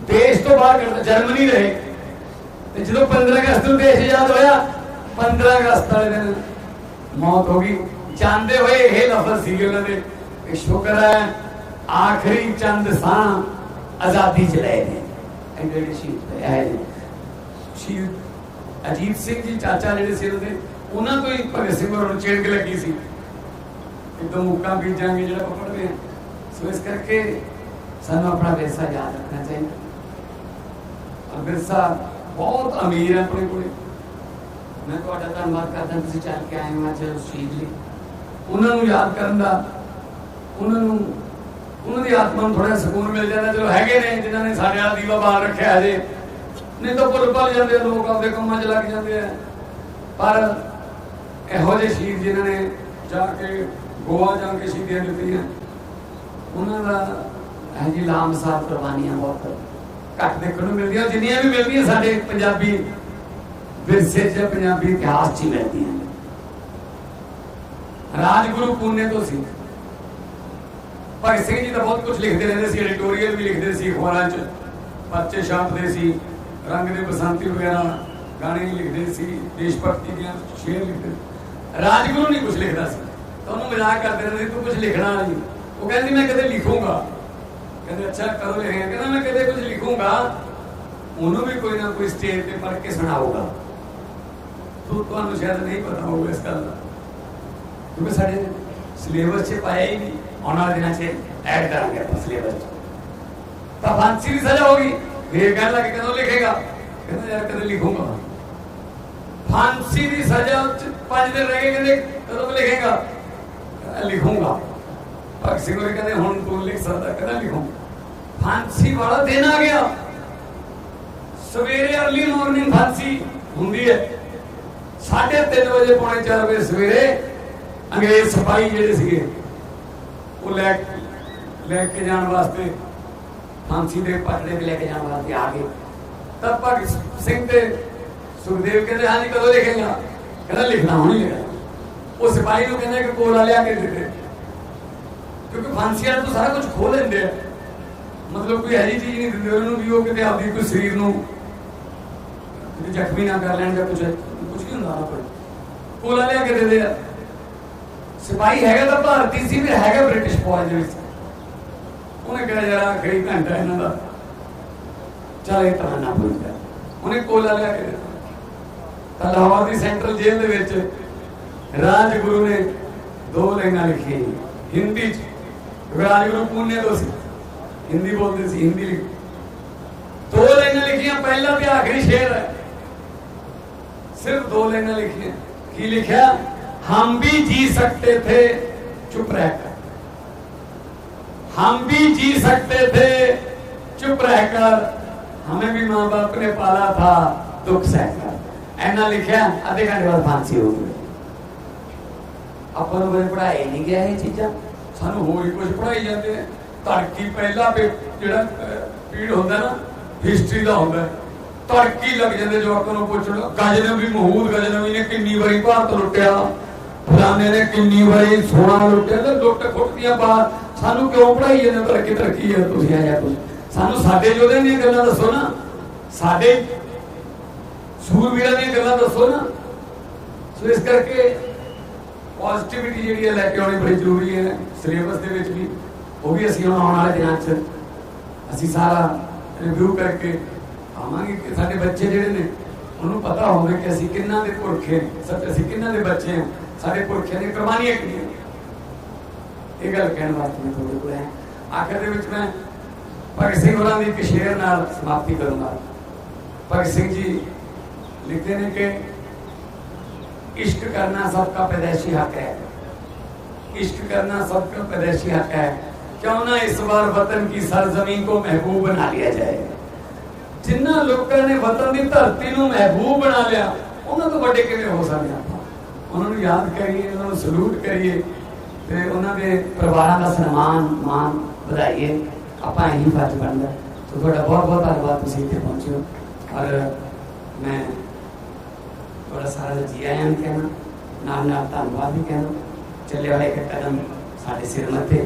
ਦੇਸ਼ ਤੋਂ ਬਾਹਰ ਕੱਢ ਜਰਮਨੀ ਰਹੇ। ਤੇ ਜਦੋਂ 15 ਅਗਸਤ ਨੂੰ ਦੇਸ਼ ਆਜ਼ਾਦ ਹੋਇਆ 15 ਅਗਸਤ ਵਾਲੇ ਦਿਨ ਮੌਤ ਹੋ ਗਈ। ਜਾਂਦੇ ਹੋਏ ਇਹ ਲਫ਼ਜ਼ ਸੀਗੇ ਉਹਨਾਂ ਦੇ ਕਿ ਸ਼ੁਕਰ ਹੈ, ਆਖਰੀ ਚੰਦ ਸਾਹ ਆਜ਼ਾਦੀ ਚ ਲਏ ਨੇ ਇਹ ਸ਼ਹੀਦ ਹੈ ਸ਼ਹੀਦ ਅਜੀਤ ਸਿੰਘ ਜੀ, ਚਾਚਾ ਜਿਹੜੇ ਸੀ ਉਹਦੇ ਉਹਨਾਂ ਤੋਂ ਹੀ ਭਗਤ ਸਿੰਘ ਹੋਰਾਂ ਨੂੰ ਚੇੜ ਲੱਗੀ ਸੀ ਇੱਕ ਮੁੱਕਾ ਬੀਜਾਂਗੇ ਜਿਹੜਾ ਆਪਾਂ ਪੜ੍ਹਦੇ ਹਾਂ ਸੋ ਇਸ ਕਰਕੇ ਸਾਨੂੰ ਆਪਣਾ ਵਿਰਸਾ ਯਾਦ ਰੱਖਣਾ ਚਾਹੀਦਾ। ਔਰ ਬਹੁਤ ਅਮੀਰ ਹੈ ਆਪਣੇ ਕੋਲੇ। ਮੈਂ ਤੁਹਾਡਾ ਧੰਨਵਾਦ ਕਰਦਾ ਤੁਸੀਂ ਚੱਲ ਕੇ ਆਏ ਹੋ ਅੱਜ ਉਸ ਲਈ। ਉਹਨਾਂ ਨੂੰ ਯਾਦ ਕਰਨ ਦਾ, ਉਹਨਾਂ ਨੂੰ, ਉਹਨਾਂ ਦੀ ਆਤਮਾ ਨੂੰ ਥੋੜਾ ਸਕੂਨ ਮਿਲ ਜਾਂਦਾ। ਚਲੋ ਹੈਗੇ ਨੇ ਜਿਨ੍ਹਾਂ ਨੇ ਸਾਡੇ ਵਾਲਾ ਦੀਵਾ ਬਾਲ ਰੱਖਿਆ ਹਜੇ। ਨਹੀਂ ਤਾਂ ਭੁੱਲ ਭੱਲ ਜਾਂਦੇ ਲੋਕ ਆਪਦੇ ਕੰਮਾਂ 'ਚ ਲੱਗ ਜਾਂਦੇ ਆ। ਪਰ ਇਹੋ ਜਿਹੇ ਸ਼ਹੀਦ ਜਿਨ੍ਹਾਂ ਨੇ ਜਾ ਕੇ ਗੋਆ ਜਾ ਕੇ ਸ਼ਹੀਦੀਆਂ ਦਿੱਤੀਆਂ, ਉਹਨਾਂ ਦਾ ਇਹ ਜੀ ਲਾਮਸਾਰ ਕੁਰਬਾਨੀਆਂ ਬਹੁਤ ਘੱਟ ਦੇਖਣ ਨੂੰ ਮਿਲਦੀਆਂ, ਜਿੰਨੀਆਂ ਵੀ ਮਿਲਦੀਆਂ ਸਾਡੇ ਪੰਜਾਬੀ ਵਿਰਸੇ 'ਚ, ਪੰਜਾਬੀ ਇਤਿਹਾਸ 'ਚ ਹੀ ਮਿਲਦੀਆਂ ਰਾਜਗੁਰੂ ਪੂਨੇ ਤੋਂ ਸੀ। ਭਗਤ ਸਿੰਘ ਜੀ ਤਾਂ ਬਹੁਤ ਕੁਝ ਲਿਖਦੇ ਰਹਿੰਦੇ ਸੀ, ਐਡੀਟੋਰੀਅਲ ਵੀ ਲਿਖਦੇ ਸੀ ਅਖਬਾਰਾਂ 'ਚ। ਪਰਚੇ ਛਾਪਦੇ ਸੀ, ਰੰਗ ਦੇ ਬਸੰਤੀ ਵਗੈਰਾ ਗਾਣੇ ਲਿਖਦੇ ਸੀ, ਦੇਸ਼ ਭਗਤੀ ਦੀਆਂ ਸ਼ੇਰ ਲਿਖਦੇ ਰਾਜਗੁਰੂ ਨਹੀਂ ਕੁਝ ਲਿਖਦਾ ਸੀ। ਤਾਂ ਉਹਨੂੰ ਮਜ਼ਾਕ ਕਰਦੇ ਰਹਿੰਦੇ ਸੀ, ਤੂੰ ਕੁਝ ਲਿਖਣਾ ਨਹੀਂ ਉਹ ਕਹਿੰਦੀ, ਮੈਂ ਕਦੇ ਲਿਖੂੰਗਾ। ਕਹਿੰਦੇ, ਅੱਛਾ ਕਦੋਂ ਲਿਖੇਗਾ ਕਹਿੰਦਾ, ਮੈਂ ਕਦੇ ਕੁਝ ਲਿਖੂੰਗਾ। ਉਹਨੂੰ ਵੀ ਕੋਈ ਨਾ ਕੋਈ ਸਟੇਜ ਤੇ ਪੜ੍ਹ ਕੇ ਸੁਣਾਊਗਾ। ਤੂੰ, ਤੁਹਾਨੂੰ ਸ਼ਾਇਦ ਨਹੀਂ ਪਤਾ ਹੋਊਗਾ ਇਸ ਗੱਲ ਦਾ। ਕਿਉਂਕਿ ਸਾਡੇ ਸਿਲੇਬਸ 'ਚ ਪਾਇਆ ਹੀ ਨਹੀਂ। ਆਉਣ ਵਾਲੇ ਦਿਨਾਂ 'ਚ ਐਡ ਕਰਾਂਗੇ ਆਪਾਂ ਸਿਲੇਬਸ 'ਚ। ਤਾਂ ਫਾਂਸੀ ਦੀ ਸਜ਼ਾ ਹੋਗੀ ਫੇਰ ਕਹਿਣ ਲੱਗੇ, ਕਦੋਂ ਲਿਖੇਗਾ? ਕਹਿੰਦਾ, ਯਾਰ, ਕਦੇ ਲਿਖੂੰਗਾ ਫਾਂਸੀ ਦੀ ਸਜ਼ਾ ਚ ਪੰਜ ਦਿਨ ਰਹਿ ਗਏ, ਕਹਿੰਦੇ, ਕਦੋਂ ਲਿਖੇਗਾ? ਕਹਿੰਦਾ, ਲਿਖੂੰਗਾ। ਭਗਤ ਸਿੰਘ ਕਹਿੰਦੇ, ਹੁਣ ਤੂੰ ਲਿਖ ਸਕਦਾ ਕਹਿੰਦਾ ਲਿਖੂੰਗਾ? ਫਾਂਸੀ ਵਾਲਾ ਦਿਨ ਆ ਗਿਆ। ਸਵੇਰੇ ਅਰਲੀ ਮਾਰਨਿੰਗ ਫਾਂਸੀ ਹੁੰਦੀ ਹੈ। 3:30 ਵਜੇ ਪੌਣੇ 4 ਵਜੇ ਸਵੇਰੇ ਅੰਗਰੇਜ਼ ਸਿਪਾਹੀ ਜਿਹੜੇ ਸੀਗੇ, ਉਹ ਲੈ ਲੈ ਕੇ ਜਾਣ ਵਾਸਤੇ ਫਾਂਸੀ ਦੇ ਪਟੜੇ ਤੇ ਲੈ ਕੇ ਜਾਣ ਵਾਸਤੇ ਆ ਗਏ। ਤਾਂ ਭਗਤ ਸਿੰਘ ਤੇ ਸੁਖਦੇਵ ਕਹਿੰਦੇ ਹਾਂ ਜੀ ਕਦੋਂ ਲਿਖੇਗਾ? ਕਹਿੰਦਾ, ਲਿਖਣਾ ਹੁਣ ਹੀ ਲਿਖਣਾ। ਉਹ ਸਿਪਾਹੀ ਨੂੰ ਕਹਿੰਦੇ ਕਿ ਕੋਲਾ ਲਿਆ ਕੇ ਦੇ ਕਿਉਂਕਿ ਫਾਂਸੀ ਵਾਲੇ ਤੋਂ ਸਾਰਾ ਕੁਝ ਖੋ ਲੈਂਦੇ ਆ। ਮਤਲਬ ਕੋਈ ਐਸੀ ਚੀਜ਼ ਨਹੀਂ ਦਿੰਦੇ ਉਹਨੂੰ ਵੀ ਉਹ ਕਿਤੇ ਆਪਦੀ ਕੋਈ ਸਰੀਰ ਨੂੰ ਕਿਤੇ ਜ਼ਖਮੀ ਨਾ ਕਰ ਲੈਣ ਜਾਂ ਕੁਝ ਕੁਝ ਨਹੀਂ ਹੁੰਦਾ ਨਾ ਕੋਈ ਕੋਲਾ ਲਿਆ ਕੇ ਦੇ ਦੇ ਸਿਪਾਹੀ ਹੈਗਾ ਤਾਂ ਭਾਰਤੀ ਸੀ, ਫਿਰ ਹੈਗਾ ਬ੍ਰਿਟਿਸ਼ ਫੌਜ ਦੇ ਵਿੱਚ। ਉਹਨੇ ਕਿਹਾ, ਯਾਰ ਆਖਰੀ ਘੰਟਾ ਇਹਨਾਂ ਦਾ? ਚੱਲ ਇਹ ਤਾਂ ਨਾ ਭੁੱਲ ਉਹਨੇ ਕੋਲਾ ਲਿਆ ਕੇ ਤਾਂ ਲਾਹੌਰ ਦੀ ਸੈਂਟਰਲ ਜੇਲ੍ਹ ਦੇ ਵਿੱਚ ਰਾਜਗੁਰੂ ਨੇ ਦੋ ਲਾਈਨਾਂ ਲਿਖੀਆਂ। ਹਿੰਦੀ ਚ, ਰਾਜਗੁਰੂ ਪੂਨੇ ਤੋਂ ਸੀ। ਹਿੰਦੀ ਬੋਲਦੇ ਸੀ ਹਿੰਦੀ ਲਿਖ ਦੋ ਲਾਈਨਾਂ ਲਿਖੀਆਂ ਪਹਿਲਾ ਤੇ ਆਖਰੀ ਸ਼ੇਰ ਹੈ सिर्फ दो लाइने लिखी की लिखा हम भी जी सकते थे चुप रहकर हम भी जी सकते थे चुप रहकर हमें भी माँ बाप ने पाला था दुख सहकर ऐना लिखा आधे घंटे बाद फांसी हो गई ਆਪਾਂ ਨੂੰ ਬੜੇ ਪੜਾਏ ਨਹੀਂ ਗਿਆ ਇਹ ਚੀਜ਼ਾਂ ਸਾਨੂੰ ਹੋਰ ਕੁਝ ਪੜਾਈ ਜਾਂਦੇ ਨੇ ਧੜਕੀ ਪਹਿਲਾ ਜਿਹੜਾ ਪੀੜ ਹੁੰਦਾ ਨਾ ਹਿਸਟਰੀ ਦਾ ਹੁੰਦਾ। ਧੜਕੀ ਲੱਗ ਜਾਂਦੇ ਜੋ ਨੂੰ ਪੁੱਛ ਗਜਨਵੀ ਮਹੂਦ ਗਜਨਵੀ ਨੇ ਕਿੰਨੀ ਵਾਰੀ ਭਾਰਤ ਲੁੱਟਿਆ। ਫਲਾਣੇ ਨੇ ਕਿੰਨੀ ਵਾਰੀ ਸੋਨਾ ਲੁੱਟਿਆ। ਤੇ ਲੁੱਟ ਖੁੱਟ ਦੀਆਂ ਬਾਤ ਸਾਨੂੰ ਕਿਉਂ ਪੜਾਈ ਜਾਂਦੇ? ਤਰੱਕੀ ਤਰੱਕੀ ਹੈ ਤੁਸੀਂ ਆਇਆ ਕੁਝ ਸਾਨੂੰ ਸਾਡੇ ਯੋਧਿਆਂ ਦੀਆਂ ਗੱਲਾਂ ਦੱਸੋ ਨਾ। ਸਾਡੇ ਸੂਰਵੀਰਾਂ ਦੀਆਂ ਗੱਲਾਂ ਦੱਸੋ ਨਾ। ਸੋ ਇਸ ਕਰਕੇ ਪੋਜ਼ਿਟਿਵਿਟੀ ਜਿਹੜੀ ਹੈ ਲੈ ਕੇ ਆਉਣੀ ਬੜੀ ਜ਼ਰੂਰੀ ਹੈ। ਸਿਲੇਬਸ ਦੇ ਵਿੱਚ ਵੀ ਉਹ ਵੀ ਅਸੀਂ ਹੁਣ ਆਉਣ ਵਾਲੇ ਦਿਨਾਂ 'ਚ ਅਸੀਂ ਸਾਰਾ ਰਿਵਿਊ ਕਰਕੇ ਆਵਾਂਗੇ ਕਿ ਸਾਡੇ ਬੱਚੇ ਜਿਹੜੇ ਨੇ, ਉਹਨੂੰ ਪਤਾ ਹੋਵੇ ਕਿ ਅਸੀਂ ਕਿੰਨਾ ਦੇ ਪੁਰਖੇ ਸੱਚ ਅਸੀਂ ਕਿੰਨਾ ਦੇ ਬੱਚੇ ਹਾਂ, ਸਾਡੇ ਪੁਰਖਿਆਂ ਦੀ ਕੁਰਬਾਨੀਆਂ ਕਿੰਨੀਆਂ ਇਹ ਗੱਲ ਕਹਿਣ ਵਾਸਤੇ ਮੈਂ ਤੁਹਾਡੇ ਕੋਲ ਆਇਆ। ਆਖਰ ਦੇ ਵਿੱਚ ਮੈਂ ਭਗਤ ਸਿੰਘ ਹੋਰਾਂ ਦੀ ਇੱਕ ਸ਼ੇਰ ਨਾਲ ਸਮਾਪਤੀ ਕਰੂੰਗਾ। ਭਗਤ ਸਿੰਘ ਜੀ ਲਿਖਦੇ ਨੇ ਕਿ ਇਸ਼ਕ ਕਰਨਾ ਸਭ ਦਾ ਪੈਦਾਇਸ਼ੀ ਹੱਕ ਹੈ। ਇਸ਼ਕ ਕਰਨਾ ਸਭ ਦਾ ਪੈਦਾਇਸ਼ੀ ਹੱਕ ਹੈ। क्यों ना इस बार वतन की सरजमीन को महबूब बना लिया जाए ਜਿਨ੍ਹਾਂ ਲੋਕਾਂ ਨੇ ਵਤਨ ਦੀ ਧਰਤੀ ਨੂੰ ਮਹਿਬੂਬ ਬਣਾ ਲਿਆ ਉਹਨਾਂ ਤੋਂ ਵੱਡੇ ਕਿਵੇਂ ਹੋ ਸਕਦੇ ਆਪਾਂ ਉਹਨਾਂ ਨੂੰ ਯਾਦ ਕਰੀਏ ਉਹਨਾਂ ਨੂੰ ਸਲੂਟ ਕਰੀਏ ਤੇ ਉਹਨਾਂ ਦੇ ਪਰਿਵਾਰਾਂ ਦਾ ਸਨਮਾਨ ਮਾਨ ਵਧਾਈਏ ਆਪਾਂ ਇਹੀ ਫਰਜ਼ ਬਣਦਾ ਸੋ ਤੁਹਾਡਾ ਬਹੁਤ ਬਹੁਤ ਧੰਨਵਾਦ ਤੁਸੀਂ ਇੱਥੇ ਪਹੁੰਚੇ ਹੋ ਔਰ ਮੈਂ ਤੁਹਾਡਾ ਸਾਰਾ ਦਾ ਜੀ ਆਇਆਂ ਵੀ ਕਹਿਣਾ ਨਾਲ ਨਾਲ ਧੰਨਵਾਦ ਵੀ ਕਹਿਣਾ ਚੱਲੇ ਵਾਲੇ ਇੱਕ ਕਦਮ ਸਾਡੇ ਸਿਰ ਮੱਥੇ